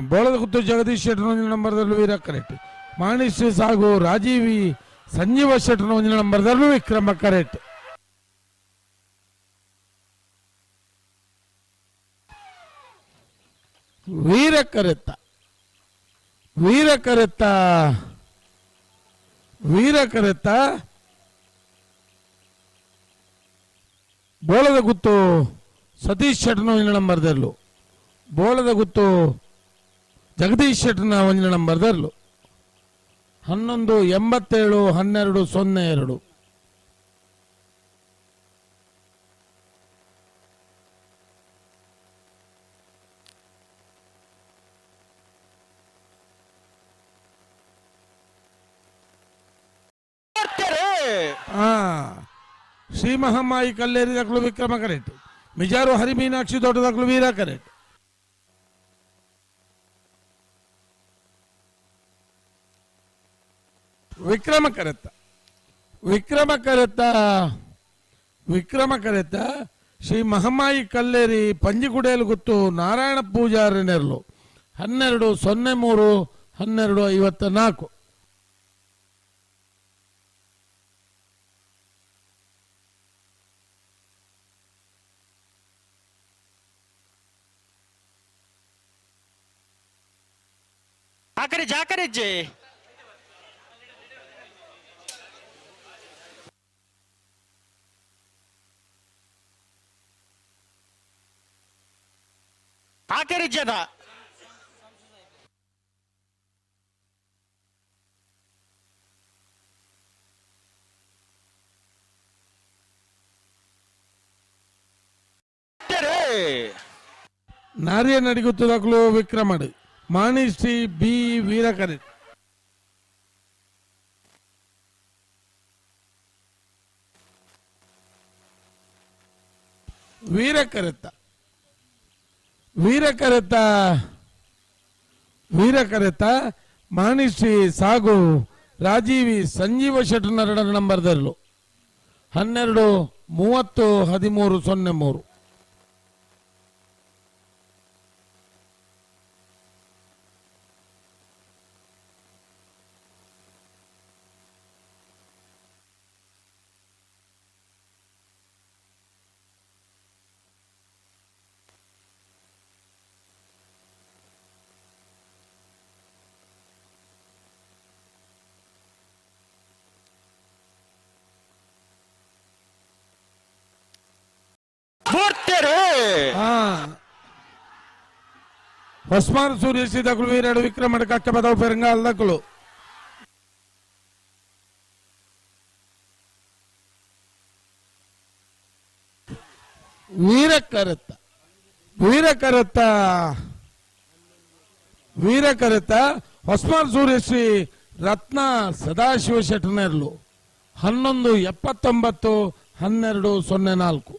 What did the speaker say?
ಬೋಳದ ಕುತ್ತು ಜಗದೀಶ್ ಶೆಟ್ಟರ್ ಒಂದಿನ ನಂಬರ್ದಲ್ಲೂ ವೀರ ಕರೆಕ್ಟ್ ಮಾಣಿಶ್ರೀ ಸಾಗು, ರಾಜೀವಿ ಸಂಜೀವ ಶೆಟ್ಟರ್ ಒಂದಿನ ನಂಬರ್ದಲ್ಲೂ ವಿಕ್ರಮ ಕರೆಟ್ ವೀರ ಕರೆತ್ತ ವೀರ ಕರೆತ್ತ ವೀರ ಕರೆತ್ತ ಬೋಳದ ಗುತ್ತು ಸತೀಶ್ ಒಂದಿನ ನಂಬರ್ದಲ್ಲೂ. ಬೋಳದ ಗುತ್ತು ಜಗದೀಶ್ ಶೆಟ್ಟರ್ನ ಒಂದು ನಂಬರ್ದರ್ಲು ಹನ್ನೊಂದು ಎಂಬತ್ತೇಳು ಹನ್ನೆರಡು ಸೊನ್ನೆ ಎರಡು. ಶ್ರೀ ಮಹಮ್ಮಾಯಿ ಕಲ್ಲೇರಿ ದಾಖಲು ವಿಕ್ರಮ ಕರೆಟ್ ಮಿಜಾರು ಹರಿಮೀನಾಕ್ಷಿ ದೊಡ್ಡ ದಾಖಲು ವೀರ ಕರೆಟ್ ವಿಕ್ರಮಕರತ್ತ ವಿಕ್ರಮಕರತ್ತ ವಿಕ್ರಮಕರತ್ತ ಶ್ರೀ ಮಹಮಾಯಿ ಕಲ್ಲೇರಿ ಪಂಜಿಗುಡೆಯಲ್ಲಿ ಗೊತ್ತು ನಾರಾಯಣ ಪೂಜಾರಿನೆರಲು ಹನ್ನೆರಡು ಸೊನ್ನೆ ಮೂರು ಹನ್ನೆರಡು ಐವತ್ತ ನಾಲ್ಕು ಜಾಕರಿಜ್ಜಿ ಜಾಕರಿಜ್ಜೆ ಆಕರಿಜ್ಜದ ನಾರಿಯ ನಡಿಗುತ್ತದಕ್ಕಲು ವಿಕ್ರಮಡ್ ಮಾಣಿ ಶ್ರೀ ಬಿ ವೀರಕರೆ ವೀರಕರೆತ್ತ ವೀರಕರೆತ್ತ ವೀರಕರೆತ್ತ ಮಾಣಿಶ್ರೀ ಸಾಗು ರಾಜೀವಿ ಸಂಜೀವ ಶೆಟ್ಟರ್ ನಂಬರ್ ನಂಬರ್ದಲ್ಲೂ ಹನ್ನೆರಡು ಮೂವತ್ತು ಹದಿಮೂರು ಸೊನ್ನೆ ಮೂರು. ಹೊಸ್ಮಾನ್ ಸೂರ್ಯಸಿ ದಕ್ಕಲು ವೀರಡು ವಿಕ್ರಮಣ ಕಕ್ಕ ಪದವು ಪೆರಂಗಾಲ್ ದಕ್ಕಲು ವೀರಕರತ್ತ ವೀರಕರತ್ತ ವೀರಕರತ್ತ ಹೊಸ್ಮಾನ್ ಸೂರ್ಯಶ್ರೀ ರತ್ನ ಸದಾಶಿವ ಶೆಟ್ಟನೇರ್ಲು ಹನ್ನೊಂದು ಎಪ್ಪತ್ತೊಂಬತ್ತು ಹನ್ನೆರಡು ಸೊನ್ನೆ ನಾಲ್ಕು